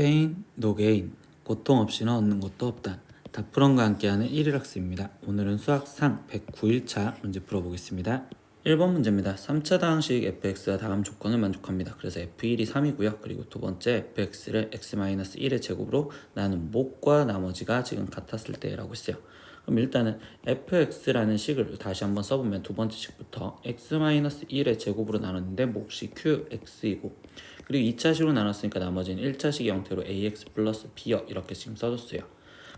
노페인, 노게인, 고통 없이는 얻는 것도 없다. 다프런과 함께하는 1일 학습입니다. 오늘은 수학상 109일차 문제 풀어보겠습니다. 1번 문제입니다. 3차 다항식 fx가 다음 조건을 만족합니다. 그래서 f1이 3이고요. 그리고 두 번째 fx를 x-1의 제곱으로 나눈 목과 나머지가 지금 같았을 때라고 했어요. 그럼 일단은 fx라는 식을 다시 한번 써보면 두 번째 식부터 x-1의 제곱으로 나눴는데 몫이 qx이고 그리고 2차식으로 나눴으니까 나머지는 1차식 형태로 ax 플러스 b여 이렇게 지금 써줬어요.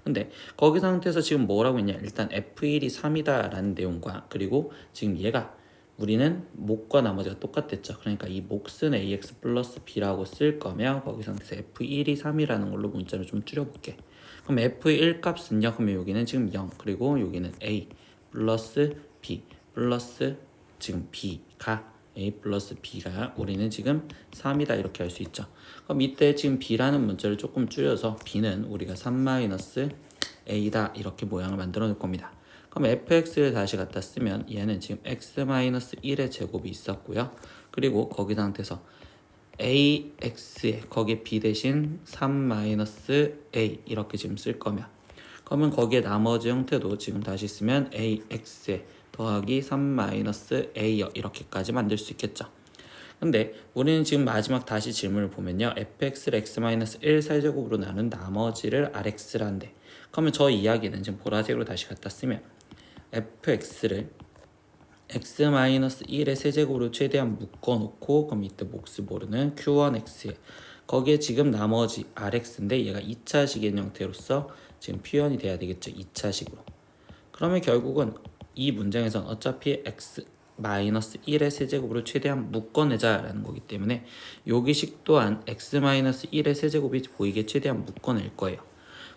근데 거기 상태에서 지금 뭐라고 했냐? 일단 f1이 3이다 라는 내용과 그리고 지금 얘가 우리는 목과 나머지가 똑같댔죠. 그러니까 이 몫은 ax 플러스 b라고 쓸 거면 거기 상태에서 f1이 3이라는 걸로 문자를 좀 줄여볼게. 그럼 f1 값은요? 그러면 여기는 지금 0 그리고 여기는 a 플러스 b 플러스 지금 b가 a 플러스 b가 우리는 지금 3이다 이렇게 할 수 있죠. 그럼 이때 지금 b라는 문자를 조금 줄여서 b는 우리가 3 마이너스 a다 이렇게 모양을 만들어 놓을 겁니다. 그럼 fx를 다시 갖다 쓰면 얘는 지금 x 마이너스 1의 제곱이 있었고요. 그리고 거기 상태에서 ax에 거기에 b 대신 3 마이너스 a 이렇게 지금 쓸 거면 그러면 거기에 나머지 형태도 지금 다시 쓰면 ax에 더하기 3 마이너스 a 이렇게까지 만들 수 있겠죠. 근데 우리는 지금 마지막 다시 질문을 보면요. fx를 x 마이너스 1 세제곱으로 나눈 나머지를 rx란데 그러면 저 이야기는 지금 보라색으로 다시 갖다 쓰면 fx를 x 마이너스 1의 세제곱으로 최대한 묶어놓고 그럼 이때 몫을 모르는 q1x 거기에 지금 나머지 rx인데 얘가 2차식의 형태로서 지금 표현이 돼야 되겠죠 2차식으로 그러면 결국은 이 문장에선 어차피 x 마이너스 1의 세제곱으로 최대한 묶어내자라는 거기 때문에 여기식 또한 x 마이너스 1의 세제곱이 보이게 최대한 묶어낼 거예요.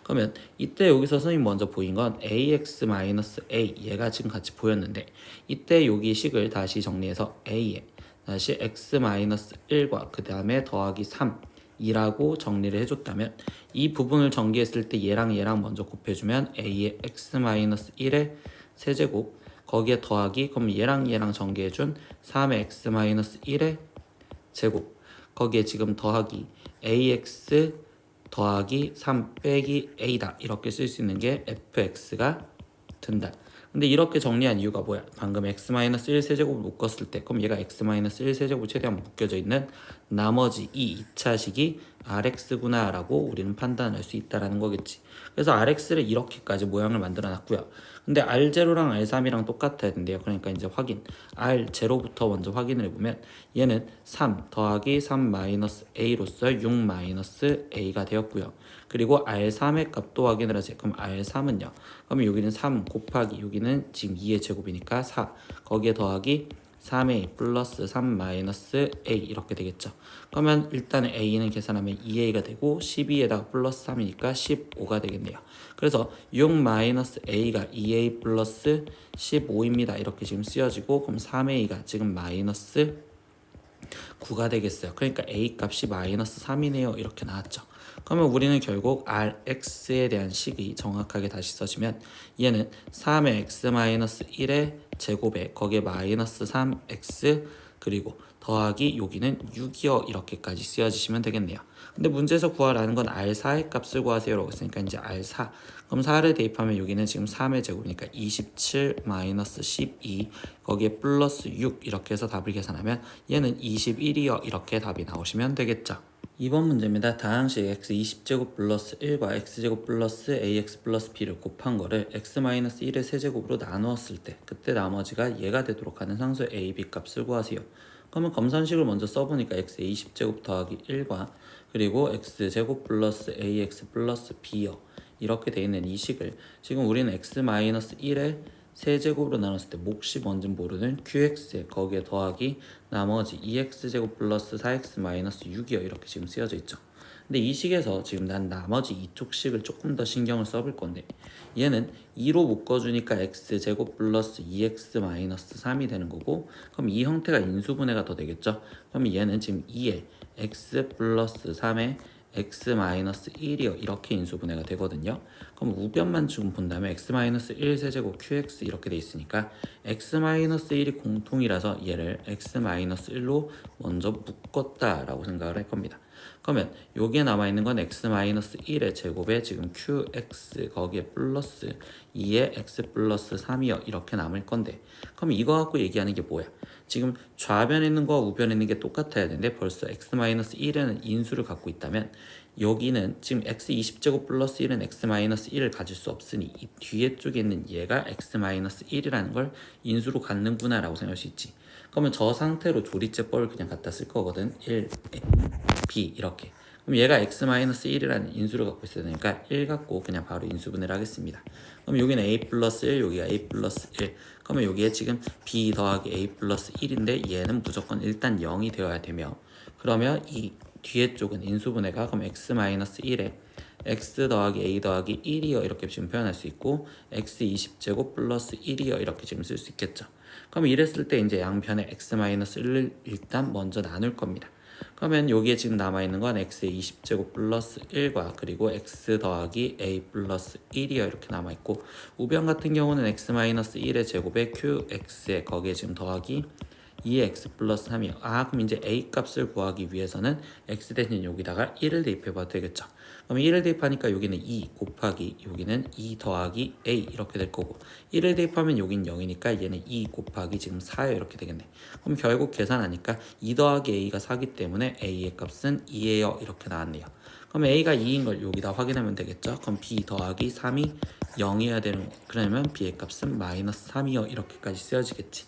그러면 이때 여기서 선생님 먼저 보인 건 ax 마이너스 a 얘가 지금 같이 보였는데 이때 여기 식을 다시 정리해서 a에 다시 x 마이너스 1과 그 다음에 더하기 3 이라고 정리를 해줬다면 이 부분을 전개했을 때 얘랑 얘랑 먼저 곱해주면 a의 x 마이너스 1의 세제곱 거기에 더하기 그럼 얘랑 얘랑 전개해준 3의 x 마이너스 1의 제곱 거기에 지금 더하기 ax 더하기 3 빼기 a다 이렇게 쓸 수 있는 게 fx가 된다. 근데 이렇게 정리한 이유가 뭐야? 방금 x-1 세제곱을 묶었을 때 그럼 얘가 x-1 세제곱 최대한 묶여져 있는 나머지 이 2차식이 rx구나 라고 우리는 판단할 수 있다라는 거겠지. 그래서 rx를 이렇게까지 모양을 만들어 놨고요. 근데 r0랑 r3이랑 똑같아야 된대요. 그러니까 이제 확인. r0부터 먼저 확인을 해보면 얘는 3 더하기 3 마이너스 a로서 6 마이너스 a가 되었고요. 그리고 r3의 값도 확인을 하세요. 그럼 r3은요. 그러면 여기는 3 곱하기 여기는 지금 2의 제곱이니까 4 거기에 더하기 3a 플러스 3 마이너스 a 이렇게 되겠죠. 그러면 일단 a는 계산하면 2a가 되고 12에다가 플러스 3이니까 15가 되겠네요. 그래서 6 마이너스 a가 2a 플러스 15입니다. 이렇게 지금 쓰여지고 그럼 3a가 지금 마이너스 9가 되겠어요. 그러니까 a 값이 마이너스 3이네요. 이렇게 나왔죠. 그러면 우리는 결국 rx에 대한 식이 정확하게 다시 써지면 얘는 3의 x 마이너스 1의 제곱에 거기에 마이너스 3x 그리고 더하기 여기는 6이요 이렇게까지 쓰여지시면 되겠네요. 근데 문제에서 구하라는 건 R4의 값을 구하세요 라고 했으니까 이제 R4 그럼 4를 대입하면 여기는 지금 3의 제곱이니까 27 마이너스 12 거기에 플러스 6 이렇게 해서 답을 계산하면 얘는 21이요 이렇게 답이 나오시면 되겠죠. 2번 문제입니다. 다항식 x 20제곱 플러스 1과 x제곱 플러스 ax 플러스 b를 곱한 거를 x-1의 세제곱으로 나누었을 때 그때 나머지가 얘가 되도록 하는 상수의 a, b 값을 구하세요. 그러면 검산식을 먼저 써보니까 x 20제곱 더하기 1과 그리고 x제곱 플러스 ax 플러스 b요. 이렇게 돼 있는 이 식을 지금 우리는 x-1의 세제곱으로 나눴을 때 몫이 뭔지 모르는 qx에 거기에 더하기 나머지 2x제곱 플러스 4x 마이너스 6이요 이렇게 지금 쓰여져 있죠 근데 이 식에서 지금 난 나머지 이쪽 식을 조금 더 신경을 써볼 건데 얘는 2로 묶어주니까 x제곱 플러스 2x 마이너스 3이 되는 거고 그럼 이 형태가 인수분해가 더 되겠죠? 그럼 얘는 지금 2에 x 플러스 3에 x 마이너스 1이요. 이렇게 인수분해가 되거든요. 그럼 우변만 지금 본다면 x-1 세제곱 qx 이렇게 돼 있으니까 x-1이 공통이라서 얘를 x-1로 먼저 묶었다 라고 생각을 할 겁니다. 그러면 여기에 남아있는 건 x-1의 제곱에 지금 qx 거기에 플러스 2에 x 플러스 3이요 이렇게 남을 건데 그럼 이거 갖고 얘기하는 게 뭐야? 지금 좌변에 있는 거와 우변에 있는 게 똑같아야 되는데 벌써 x-1에는 인수를 갖고 있다면 여기는 지금 x 20제곱 플러스 1은 x 1을 가질 수 없으니 이 뒤에 쪽에 있는 얘가 x 1이라는 걸 인수로 갖는구나 라고 생각할 수 있지 그러면 저 상태로 조리제법을 그냥 갖다 쓸 거거든. 1, A, B 이렇게. 그럼 얘가 x 1이라는 인수를 갖고 있어야 되니까 1 갖고 그냥 바로 인수분해를 하겠습니다. 그럼 여기는 a 플러스 1 여기가 a 플러스 1 그러면 여기에 지금 b 더하기 a 플러스 1인데 얘는 무조건 일단 0이 되어야 되며 그러면 이 뒤에 쪽은 인수분해가 그럼 x 1에 x 더하기 a 더하기 1이요. 이렇게 지금 표현할 수 있고 x 20제곱 플러스 1이요. 이렇게 지금 쓸 수 있겠죠 그럼 이랬을 때 이제 양변에 x 1을 일단 먼저 나눌 겁니다 그러면 여기에 지금 남아있는 건 x의 20제곱 플러스 1과 그리고 x 더하기 a 플러스 1이요 이렇게 남아있고 우변 같은 경우는 x 마이너스 1의 제곱에 qx에 거기에 지금 더하기 2x 플러스 3이요. 아 그럼 이제 a 값을 구하기 위해서는 x 대신 여기다가 1을 대입해봐도 되겠죠. 그럼 1을 대입하니까 여기는 2 곱하기 여기는 2 더하기 a 이렇게 될 거고 1을 대입하면 여긴 0이니까 얘는 2 곱하기 지금 4요 이렇게 되겠네. 그럼 결국 계산하니까 2 더하기 a가 4기 때문에 a의 값은 2예요 이렇게 나왔네요. 그럼 a가 2인 걸 여기다 확인하면 되겠죠. 그럼 b 더하기 3이 0이어야 되는 그러면 b의 값은 마이너스 3이요 이렇게까지 쓰여지겠지.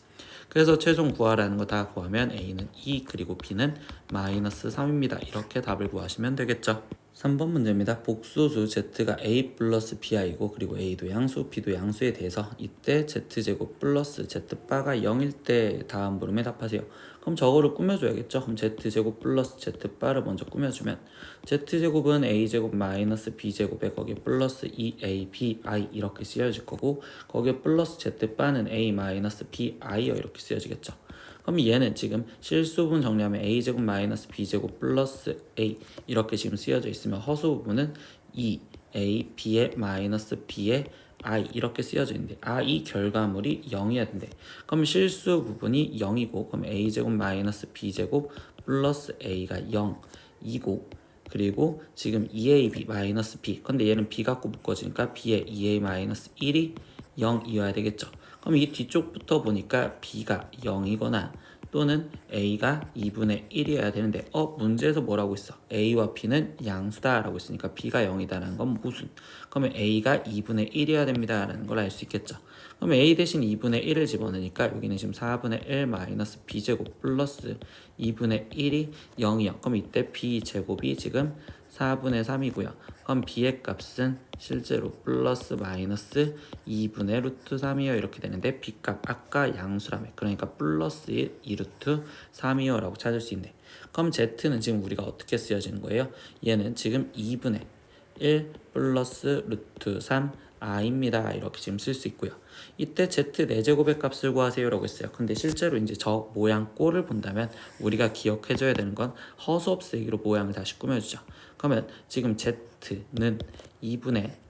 그래서 최종 구하라는 거 다 구하면 a는 2 그리고 b는 마이너스 3입니다. 이렇게 답을 구하시면 되겠죠. 3번 문제입니다. 복수수 z가 a 플러스 bi이고 그리고 a도 양수, b도 양수에 대해서 이때 z제곱 플러스 z바가 0일 때 다음 물음에 답하세요. 그럼 저거를 꾸며줘야겠죠. 그럼 z제곱 플러스 z바를 먼저 꾸며주면 z제곱은 a제곱 마이너스 b제곱에 거기에 플러스 2abi 이렇게 쓰여질 거고 거기에 플러스 z바는 a 마이너스 bi요 이렇게 쓰여지겠죠. 그럼 얘는 지금 실수분 정리하면 a제곱 마이너스 b제곱 플러스 a 이렇게 지금 쓰여져 있으면 허수 부분은 2 a b의 마이너스 b의 i 이렇게 쓰여져 있는데 아이 결과물이 0이어야 된대. 그럼 실수 부분이 0이고 그럼 a제곱 마이너스 b제곱 플러스 a가 0이고 그리고 지금 2ab 마이너스 b. 근데 얘는 b 갖고 묶어지니까 b의 2a 마이너스 1이 0이어야 되겠죠 그럼 이 뒤쪽부터 보니까 b가 0이거나 또는 a가 2분의 1이어야 되는데 어 문제에서 뭐라고 있어? A와 b는 양수다 라고 있으니까 b가 0이다라는 건 무슨? 그러면 a가 2분의 1이어야 됩니다 라는 걸 알 수 있겠죠. 그러면 a 대신 2분의 1을 집어넣으니까 여기는 지금 4분의 1 마이너스 b제곱 플러스 2분의 1이 0이요 그럼 이때 b제곱이 지금 4분의 3이고요. 그럼 b의 값은 실제로 플러스 마이너스 2분의 루트 3이요 이렇게 되는데 b 값 아까 양수라며 그러니까 플러스 1 2루트 3이요 라고 찾을 수 있네. 그럼 z는 지금 우리가 어떻게 쓰여지는 거예요? 얘는 지금 2분의 1 플러스 루트 3 i입니다. 이렇게 지금 쓸 수 있고요. 이때 z 4제곱의 값을 구하세요라고 했어요. 근데 실제로 이제 저 모양 꼴을 본다면 우리가 기억해줘야 되는 건 허수 없애기로 모양을 다시 꾸며주죠. 그러면 지금 z는 2분의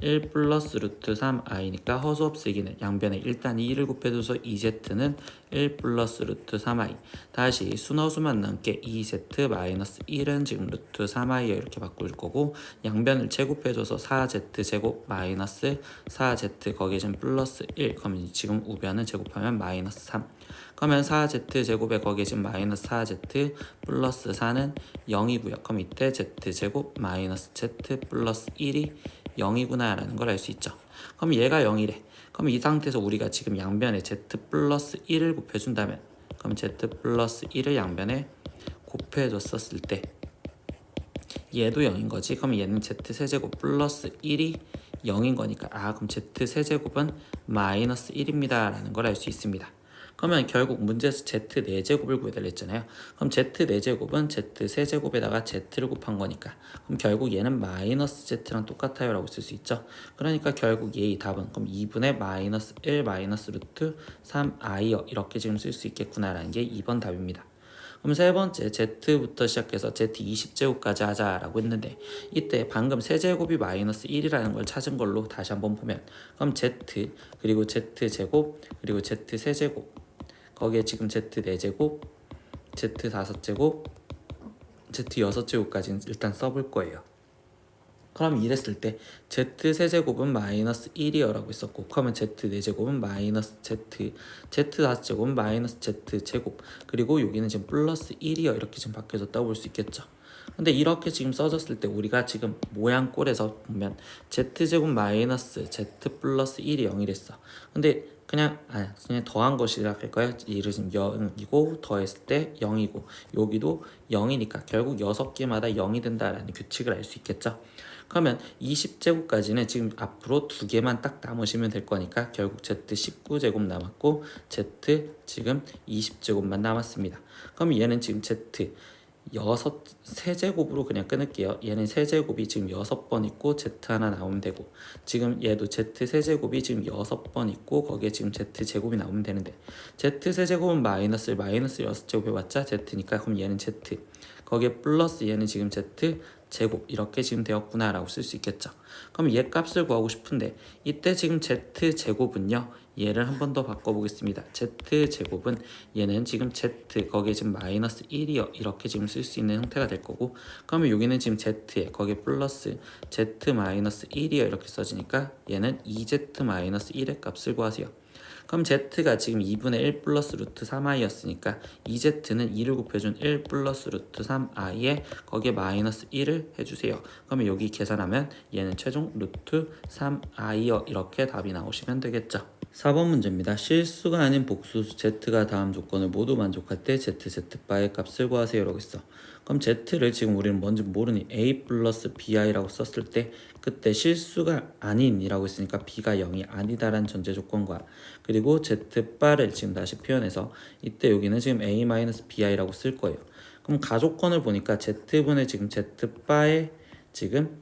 1 플러스 루트 3i니까 허수 없애기는 양변에 일단 2를 곱해줘서 2z는 1 플러스 루트 3i 다시 순허수만 남게 2z 마이너스 1은 지금 루트 3i에 이렇게 바꿀 거고 양변을 제곱해줘서 4z 제곱 마이너스 4z 거기에 지금 플러스 1 그러면 지금 우변은 제곱하면 마이너스 3 그러면 4z 제곱에 거기에 지금 마이너스 4z 플러스 4는 0이고요. 그럼 이때 z 제곱 마이너스 z 플러스 1이 0이구나 라는 걸 알 수 있죠. 그럼 얘가 0이래. 그럼 이 상태에서 우리가 지금 양변에 z 플러스 1을 곱해준다면 그럼 z 플러스 1을 양변에 곱해줬었을 때 얘도 0인 거지. 그럼 얘는 z 세제곱 플러스 1이 0인 거니까 아 그럼 z 세제곱은 마이너스 1입니다 라는 걸 알 수 있습니다 그러면 결국 문제에서 z 4제곱을 구해달라 했잖아요. 그럼 z 4제곱은 z 세제곱에다가 z를 곱한 거니까 그럼 결국 얘는 마이너스 z랑 똑같아요 라고 쓸 수 있죠. 그러니까 결국 얘의 답은 그럼 2분의 마이너스 1 마이너스 루트 3i요 이렇게 지금 쓸 수 있겠구나 라는 게 2번 답입니다. 그럼 세 번째 z부터 시작해서 z 20제곱까지 하자라고 했는데 이때 방금 세제곱이 마이너스 1이라는 걸 찾은 걸로 다시 한번 보면 그럼 z 그리고 z 제곱 그리고 z 세제곱 거기에 지금 z 4제곱 z 5제곱 z 6제곱까지는 일단 써볼 거예요. 그럼 이랬을 때 z 세제곱은 마이너스 1이어라고 했었고 그러면 z 4제곱은 마이너스 z z 5제곱은 마이너스 z 제곱. 그리고 여기는 지금 플러스 1이어 이렇게 지금 바뀌어졌다고 볼 수 있겠죠. 근데 이렇게 지금 써졌을 때 우리가 지금 모양 꼴에서 보면 z제곱 마이너스 z 플러스 1이 0이랬어. 근데 그냥 아 그냥 더한 것이라 할까요? 이를 지금 0이고 더했을 때 0이고 여기도 0이니까 결국 6개마다 0이 된다라는 규칙을 알 수 있겠죠 그러면 20제곱까지는 지금 앞으로 두 개만 딱 남으시면 될 거니까 결국 z 19제곱 남았고 z 지금 20제곱만 남았습니다. 그럼 얘는 지금 z 여섯 세제곱으로 그냥 끊을게요. 얘는 세제곱이 지금 여섯 번 있고 z 하나 나오면 되고 지금 얘도 z 세제곱이 지금 여섯 번 있고 거기에 지금 z 제곱이 나오면 되는데 z 세제곱은 마이너스 마이너스 여섯 제곱 해봤자 z니까 그럼 얘는 z 거기에 플러스 얘는 지금 z 제곱 이렇게 지금 되었구나 라고 쓸 수 있겠죠. 그럼 얘 값을 구하고 싶은데 이때 지금 z 제곱은요. 얘를 한 번 더 바꿔보겠습니다. z 제곱은 얘는 지금 z 거기에 지금 마이너스 1이요 이렇게 지금 쓸 수 있는 형태가 될 거고 그러면 여기는 지금 z에 거기에 플러스 z 마이너스 1이요 이렇게 써지니까 얘는 2z 마이너스 1의 값을 구하세요. 그럼 z가 지금 2분의 1 플러스 루트 3i였으니까 2z는 2를 곱해준 1 플러스 루트 3i에 거기에 마이너스 1을 해주세요. 그러면 여기 계산하면 얘는 최종 루트 3i여 이렇게 답이 나오시면 되겠죠. 4번 문제입니다. 실수가 아닌 복수수 z가 다음 조건을 모두 만족할 때 z, z바의 값을 구하세요. 라고 했어. 그럼 z를 지금 우리는 뭔지 모르니 a 플러스 bi라고 썼을 때 그때 실수가 아닌 이라고 했으니까 b가 0이 아니다라는 전제 조건과 그리고 z바를 지금 다시 표현해서 이때 여기는 지금 a 마이너스 bi라고 쓸 거예요. 그럼 가조건을 보니까 z분의 지금 z바의 지금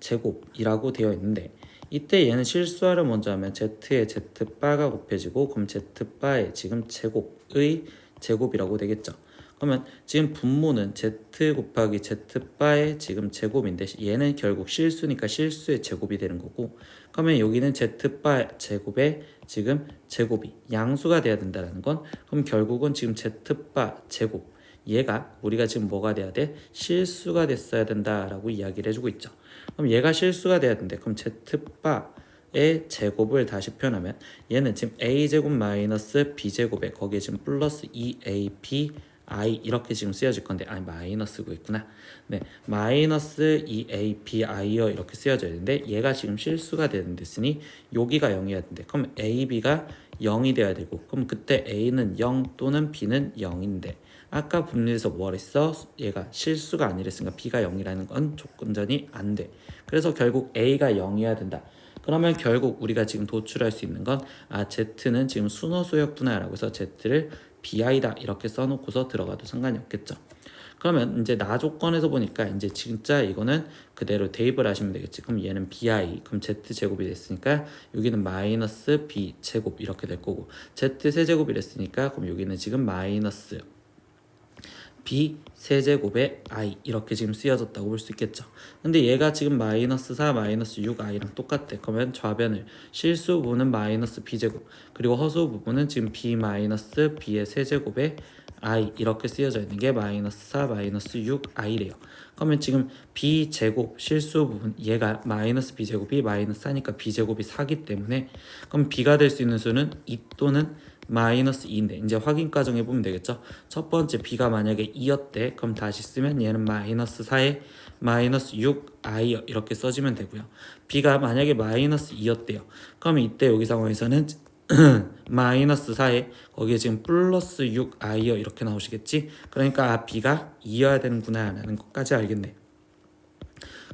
제곱이라고 되어 있는데 이때 얘는 실수화를 먼저 하면 z의 z바가 곱해지고 그럼 z바의 지금 제곱의 제곱이라고 되겠죠. 그러면 지금 분모는 z 곱하기 z바의 지금 제곱인데 얘는 결국 실수니까 실수의 제곱이 되는 거고 그러면 여기는 z바 제곱의 지금 제곱이 양수가 돼야 된다는 건 그럼 결국은 지금 z바 제곱 얘가 우리가 지금 뭐가 돼야 돼? 실수가 됐어야 된다라고 이야기를 해주고 있죠. 그럼 얘가 실수가 돼야 된대. 그럼 z바의 제곱을 다시 표현하면 얘는 지금 a 제곱 마이너스 b 제곱에 거기에 지금 플러스 2ab i 이렇게 지금 쓰여질 건데 아니 마이너스고 있구나. 네, 마이너스 2ab이요 이렇게 쓰여져야 되는데 얘가 지금 실수가 되는 데 쓰니 여기가 0이어야 된대. 그럼 ab가 0이 돼야 되고 그럼 그때 a는 0 또는 b는 0인데 아까 분리해서 뭘 했어? 얘가 실수가 아니랬으니까 b가 0이라는 건 조건전이 안 돼. 그래서 결국 a가 0이어야 된다. 그러면 결국 우리가 지금 도출할 수 있는 건 아 z는 지금 순호수였구나라고 해서 z를 bi다 이렇게 써놓고서 들어가도 상관이 없겠죠. 그러면 이제 나 조건에서 보니까 이제 진짜 이거는 그대로 대입을 하시면 되겠지. 그럼 얘는 bi, 그럼 z 제곱이 됐으니까 여기는 마이너스 b 제곱 이렇게 될 거고 z 세제곱이 됐으니까 그럼 여기는 지금 마이너스 b 세제곱의 i 이렇게 지금 쓰여졌다고 볼 수 있겠죠. 근데 얘가 지금 마이너스 4 마이너스 6i랑 똑같대. 그러면 좌변을 실수 부분은 마이너스 b제곱 그리고 허수 부분은 지금 b 마이너스 b의 세제곱의 i 이렇게 쓰여져 있는 게 마이너스 4 마이너스 6i래요. 그러면 지금 b 제곱 실수 부분 얘가 마이너스 b 제곱이 마이너스 4니까 b 제곱이 4기 때문에 그럼 b가 될 수 있는 수는 2 또는 마이너스 2인데 이제 확인 과정 해 보면 되겠죠. 첫 번째 b가 만약에 2였대 그럼 다시 쓰면 얘는 마이너스 4에 마이너스 6i 이렇게 써지면 되고요. b가 만약에 마이너스 2였대요. 그러면 이때 여기 상황에서는 마이너스 4에 거기에 지금 플러스 6i여 이렇게 나오시겠지? 그러니까 아 b가 2여야 되는구나 라는 것까지 알겠네.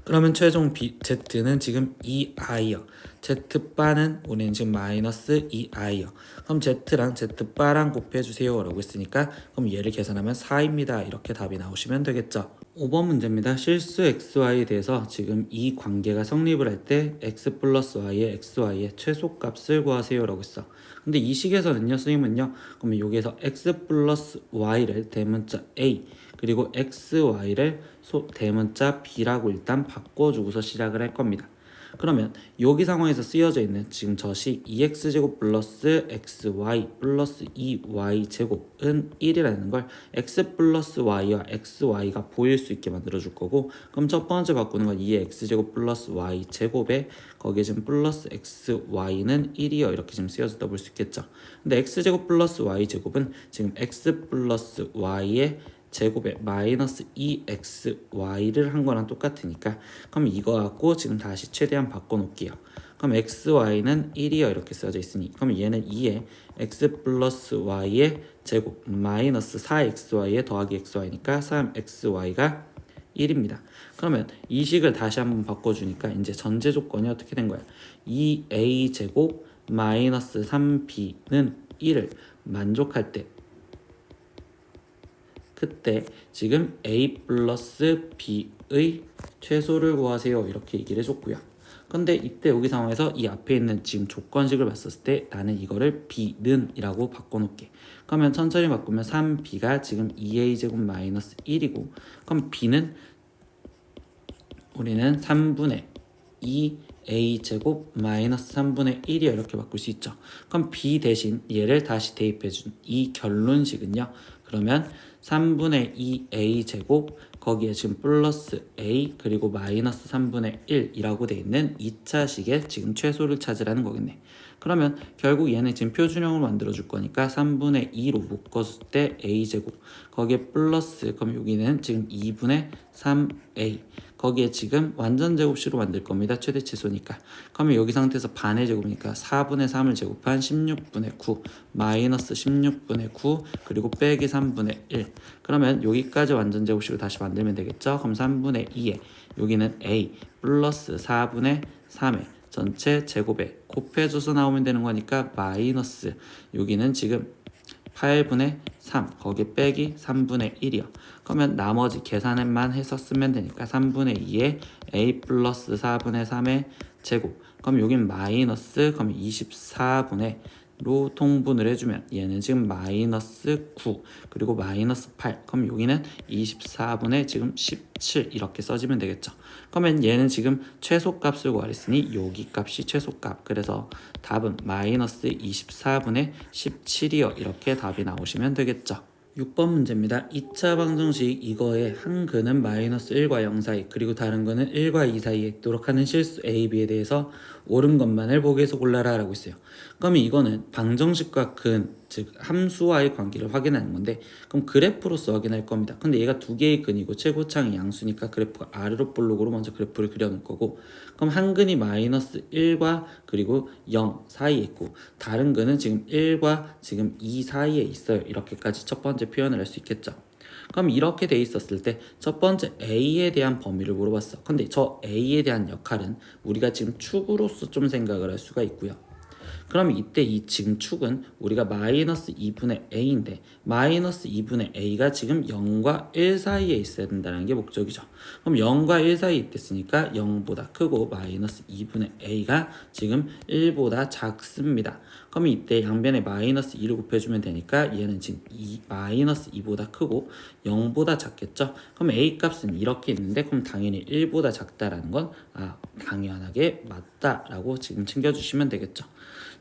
그러면 최종 B, Z는 지금 2i여 z바는 지금 마이너스 2i요. 그럼 z랑 z바랑 곱해주세요 라고 했으니까 그럼 얘를 계산하면 4입니다. 이렇게 답이 나오시면 되겠죠. 5번 문제입니다. 실수 xy에 대해서 지금 이 관계가 성립을 할 때 x 플러스 y의 xy의 최소값을 구하세요 라고 했어. 근데 이 식에서는요, 선생님은요, 그러면 여기에서 x 플러스 y를 대문자 a 그리고 xy를 소 대문자 b라고 일단 바꿔주고서 시작을 할 겁니다. 그러면 여기 상황에서 쓰여져 있는 지금 저식 2x제곱 플러스 xy 플러스 2y 제곱은 1이라는 걸 x 플러스 y와 xy가 보일 수 있게 만들어 줄 거고 그럼 첫 번째 바꾸는 건 2의 x제곱 플러스 y 제곱에 거기에 지금 플러스 xy는 1이요. 이렇게 지금 쓰여졌다 볼 수 있겠죠. 근데 x제곱 플러스 y 제곱은 지금 x 플러스 y의 제곱에 마이너스 2xy를 한 거랑 똑같으니까 그럼 이거 갖고 지금 다시 최대한 바꿔놓을게요. 그럼 xy는 1이요 이렇게 써져 있으니 그럼 얘는 2에 x 플러스 y의 제곱 마이너스 4xy에 더하기 xy니까 3xy가 1입니다. 그러면 이 식을 다시 한번 바꿔주니까 이제 전제 조건이 어떻게 된 거야? 2a 제곱 마이너스 3b는 1을 만족할 때 그때 지금 a 플러스 b의 최소를 구하세요 이렇게 얘기를 해줬고요. 근데 이때 여기 상황에서 이 앞에 있는 지금 조건식을 봤었을 때 나는 이거를 b는 이라고 바꿔놓게. 그러면 천천히 바꾸면 3b가 지금 2a 제곱 마이너스 1이고 그럼 b는 우리는 3분의 2a 제곱 마이너스 3분의 1이요 이렇게 바꿀 수 있죠. 그럼 b 대신 얘를 다시 대입해준 이 결론식은요. 그러면 3분의 2a 제곱 거기에 지금 플러스 a 그리고 마이너스 3분의 1이라고 돼 있는 2차식의 지금 최소를 찾으라는 거겠네. 그러면 결국 얘는 지금 표준형으로 만들어 줄 거니까 3분의 2로 묶었을 때 a 제곱 거기에 플러스 그럼 여기는 지금 2분의 3a 거기에 지금 완전 제곱식으로 만들 겁니다. 최대치수니까. 그러면 여기 상태에서 반의 제곱이니까 4분의 3을 제곱한 16분의 9 마이너스 16분의 9 그리고 빼기 3분의 1 그러면 여기까지 완전 제곱식으로 다시 만들면 되겠죠. 그럼 3분의 2에 여기는 a 플러스 4분의 3에 전체 제곱에 곱해줘서 나오면 되는 거니까 마이너스 여기는 지금 8분의 3 거기 빼기 3분의 1이요. 그러면 나머지 계산만 해서 쓰면 되니까 3분의 2에 a 플러스 4분의 3의 제곱 그럼 여긴 마이너스 그럼 24분의 로 통분을 해주면 얘는 지금 마이너스 9 그리고 마이너스 8 그럼 여기는 24분의 지금 17 이렇게 써지면 되겠죠. 그러면 얘는 지금 최소값을 구하랬으니 여기 값이 최소값. 그래서 답은 마이너스 24분의 17이요. 이렇게 답이 나오시면 되겠죠 6번 문제입니다. 2차 방정식 이거의 한 근은 마이너스 1과 0 사이 그리고 다른 거는 1과 2 사이에 있도록 하는 실수 A, B에 대해서 옳은 것만을 보기에서 골라라 라고 있어요. 그러면 이거는 방정식과 근, 즉 함수와의 관계를 확인하는 건데 그럼 그래프로서 확인할 겁니다. 근데 얘가 두 개의 근이고 최고창이 양수니까 그래프가 아래로 볼록으로 먼저 그래프를 그려놓을 거고 그럼 한 근이 마이너스 1과 그리고 0 사이에 있고 다른 근은 지금 1과 지금 2 사이에 있어요. 이렇게까지 첫 번째 표현을 할 수 있겠죠. 그럼 이렇게 돼 있었을 때 첫 번째 A에 대한 범위를 물어봤어. 근데 저 A에 대한 역할은 우리가 지금 축으로서 좀 생각을 할 수가 있고요. 그럼 이때 이 지금 축은 우리가 마이너스 2분의 a인데 마이너스 2분의 a가 지금 0과 1 사이에 있어야 된다는 게 목적이죠. 그럼 0과 1 사이에 있댔으니까 0보다 크고 마이너스 2분의 a가 지금 1보다 작습니다. 그럼 이때 양변에 마이너스 2를 곱해주면 되니까 얘는 지금 2, 마이너스 2보다 크고 0보다 작겠죠? 그럼 a 값은 이렇게 있는데 그럼 당연히 1보다 작다라는 건 아, 당연하게 맞다라고 지금 챙겨주시면 되겠죠.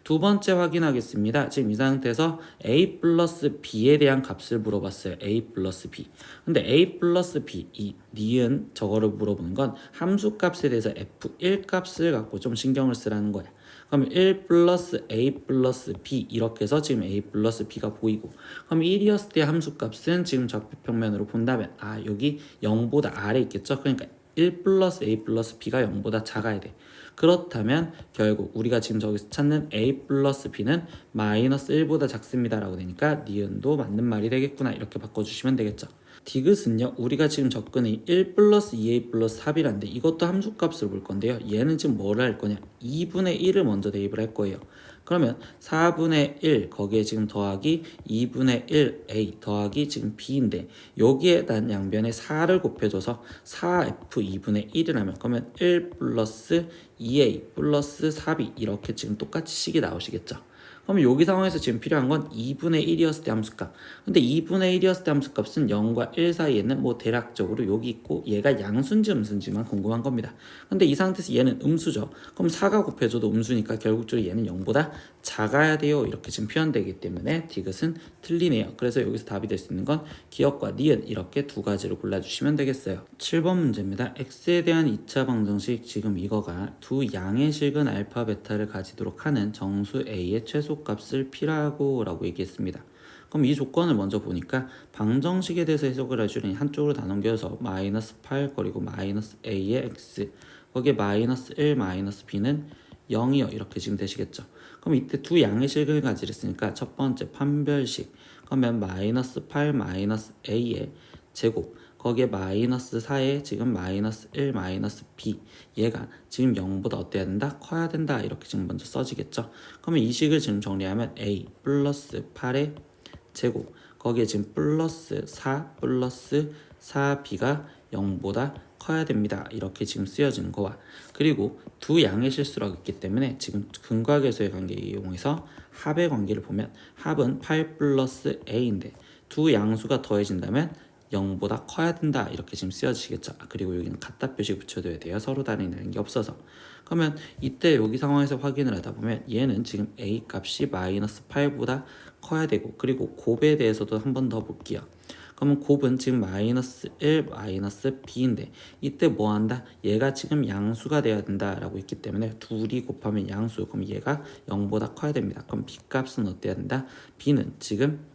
두 번째 확인하겠습니다. 지금 이 상태에서 a 플러스 b에 대한 값을 물어봤어요. a 플러스 b. 근데 a 플러스 b 이 니은 저거를 물어보는 건 함수 값에 대해서 f1 값을 갖고 좀 신경을 쓰라는 거야. 그럼 1 플러스 a 플러스 b 이렇게 해서 지금 a 플러스 b가 보이고 그럼 1이었을 때 함수 값은 지금 좌표평면으로 본다면 아 여기 0보다 아래 있겠죠. 그러니까 1 플러스 a 플러스 b가 0보다 작아야 돼. 그렇다면 결국 우리가 지금 저기서 찾는 a 플러스 b는 마이너스 1보다 작습니다라고 되니까 니은도 맞는 말이 되겠구나 이렇게 바꿔주시면 되겠죠. 디귿은요 우리가 지금 접근이 1 플러스 2a 플러스 4b란데 이것도 함수값을 볼 건데요. 얘는 지금 뭐를 할 거냐? 2분의 1을 먼저 대입을 할 거예요 그러면 4분의 1 거기에 지금 더하기 2분의 1a 더하기 지금 b인데 여기에 단 양변에 4를 곱해줘서 4f 2분의 1을 하면 그러면 1 플러스 2a 플러스 4b 이렇게 지금 똑같이 식이 나오시겠죠 그럼 여기 상황에서 지금 필요한 건 2분의 1이었을 때 함수값. 근데 2분의 1이었을 때 함수값은 0과 1 사이에는 뭐 대략적으로 여기 있고 얘가 양수인지 음수인지만 궁금한 겁니다. 근데 이 상태에서 얘는 음수죠. 그럼 4가 곱해줘도 음수니까 결국적으로 얘는 0보다 작아야 돼요. 이렇게 지금 표현되기 때문에 디귿은 틀리네요. 그래서 여기서 답이 될 수 있는 건 기억과 니은 이렇게 두 가지로 골라주시면 되겠어요. 7번 문제입니다. x에 대한 2차 방정식 지금 이거가 두 양의 식은 알파 베타를 가지도록 하는 정수 a의 최소 값을 피라고 라고 얘기했습니다. 그럼 이 조건을 먼저 보니까 방정식에 대해서 해석을 해주니 한쪽으로 다 넘겨서 마이너스 8 그리고 마이너스 a의 x 거기에 마이너스 1 마이너스 b는 0이요 이렇게 지금 되시겠죠. 그럼 이때 두 양의 식을 가지랬으니까 첫 번째 판별식 그러면 마이너스 8 마이너스 a의 제곱 거기에 마이너스 4에 지금 마이너스 1 마이너스 b 얘가 지금 0보다 어때야 된다? 커야 된다. 이렇게 지금 먼저 써지겠죠? 그러면 이 식을 지금 정리하면 a 플러스 8의 제곱. 거기에 지금 플러스 4 플러스 4b가 0보다 커야 됩니다. 이렇게 지금 쓰여지는 거와. 그리고 두 양의 실수라고 있기 때문에 지금 근과계수의 관계 이용해서 합의 관계를 보면 합은 8 플러스 a인데 두 양수가 더해진다면 0보다 커야 된다. 이렇게 지금 쓰여지시겠죠? 아, 그리고 여기는 같다 표시 붙여둬야 돼요. 서로 다르는 게 없어서. 그러면 이때 여기 상황에서 확인을 하다 보면 얘는 지금 a 값이 마이너스 8보다 커야 되고 그리고 곱에 대해서도 한 번 더 볼게요. 그러면 곱은 지금 마이너스 1 마이너스 b인데 이때 뭐 한다? 얘가 지금 양수가 돼야 된다라고 했기 때문에 둘이 곱하면 양수. 그럼 얘가 0보다 커야 됩니다. 그럼 b 값은 어때야 된다? b는 지금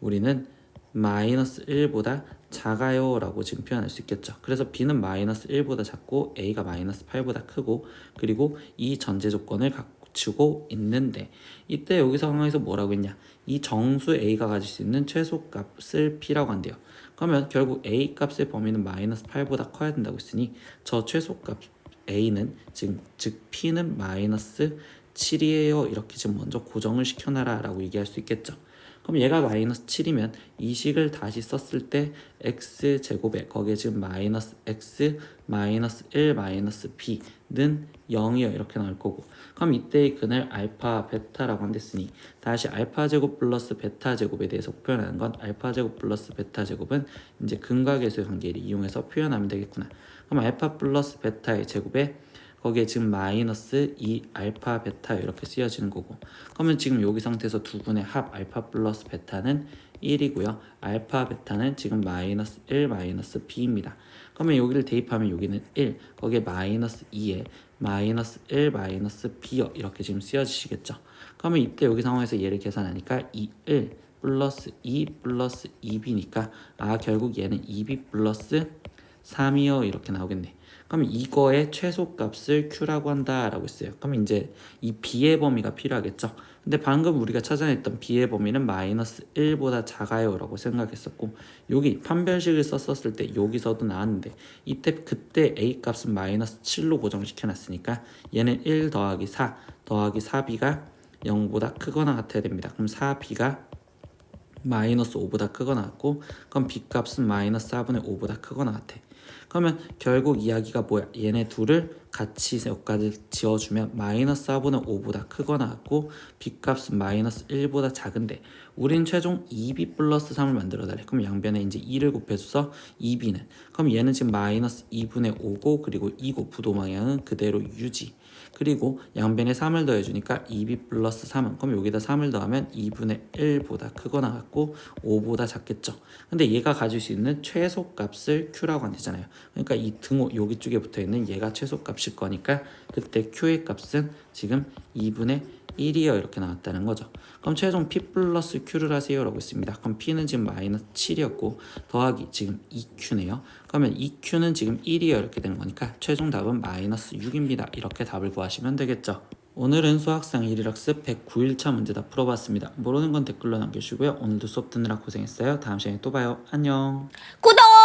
우리는 마이너스 1보다 작아요 라고 지금 표현할 수 있겠죠. 그래서 b는 마이너스 1보다 작고 a가 마이너스 8보다 크고 그리고 이 전제 조건을 갖추고 있는데 이때 여기 상황에서 뭐라고 했냐? 이 정수 a가 가질 수 있는 최소값을 p라고 한대요. 그러면 결국 a 값의 범위는 마이너스 8보다 커야 된다고 했으니 저 최소값 a는 지금 즉 p는 마이너스 7이에요. 이렇게 지금 먼저 고정을 시켜놔라 라고 얘기할 수 있겠죠 그럼 얘가 마이너스 7이면 이 식을 다시 썼을 때 x 제곱에 거기에 지금 마이너스 x 마이너스 1 마이너스 b는 0이요. 이렇게 나올 거고. 그럼 이때의 근을 알파 베타라고 한댔으니 다시 알파 제곱 플러스 베타 제곱에 대해서 표현하는 건 알파 제곱 플러스 베타 제곱은 이제 근과 계수의 관계를 이용해서 표현하면 되겠구나. 그럼 알파 플러스 베타의 제곱에 거기에 지금 마이너스 2 알파 베타 이렇게 쓰여지는 거고. 그러면 지금 여기 상태에서 두 분의 합 알파 플러스 베타는 1이고요. 알파 베타는 지금 마이너스 1 마이너스 b입니다. 그러면 여기를 대입하면 여기는 1 거기에 마이너스 2에 마이너스 1 마이너스 b요. 이렇게 지금 쓰여지시겠죠? 그러면 이때 여기 상황에서 얘를 계산하니까 2 1 플러스 2 플러스 2b니까 아 결국 얘는 2b 플러스 3이요 이렇게 나오겠네 그럼 이거의 최소값을 q라고 한다라고 했어요. 그럼 이제 이 b의 범위가 필요하겠죠. 근데 방금 우리가 찾아냈던 b의 범위는 마이너스 1보다 작아요라고 생각했었고 여기 판별식을 썼었을 때 여기서도 나왔는데 이때 그때 a 값은 마이너스 7로 고정시켜놨으니까 얘는 1 더하기 4 더하기 4b가 0보다 크거나 같아야 됩니다. 그럼 4b가 마이너스 5보다 크거나 같고 그럼 b 값은 마이너스 4분의 5보다 크거나 같아. 그러면 결국 이야기가 뭐야? 얘네 둘을 같이 여기까지 지어주면 마이너스 4분의 5보다 크거나 같고 b값은 마이너스 1보다 작은데 우린 최종 2b 플러스 3을 만들어 달래. 그럼 양변에 이제 2를 곱해줘서 2b는. 그럼 얘는 지금 마이너스 2분의 5고 그리고 2고 부도 방향은 그대로 유지. 그리고 양변에 3을 더해주니까 2b 플러스 3은. 그럼 여기다 3을 더하면 2분의 1보다 크거나 같고 5보다 작겠죠. 근데 얘가 가질 수 있는 최소값을 q라고 한대잖아요. 그러니까 이 등호 여기 쪽에 붙어있는 얘가 최소값일 거니까 그때 q의 값은 지금 2분의 1이요 이렇게 나왔다는 거죠. 그럼 최종 P 플러스 Q를 하세요 라고 있습니다. 그럼 P는 지금 마이너스 7이었고 더하기 지금 2Q네요. 그러면 2Q는 지금 1이요 이렇게 되는 거니까 최종 답은 마이너스 6입니다. 이렇게 답을 구하시면 되겠죠. 오늘은 수학상 1일학습 109일차 문제 다 풀어봤습니다. 모르는 건 댓글로 남겨주시고요. 오늘도 수업 듣느라 고생했어요. 다음 시간에 또 봐요. 안녕. 구독!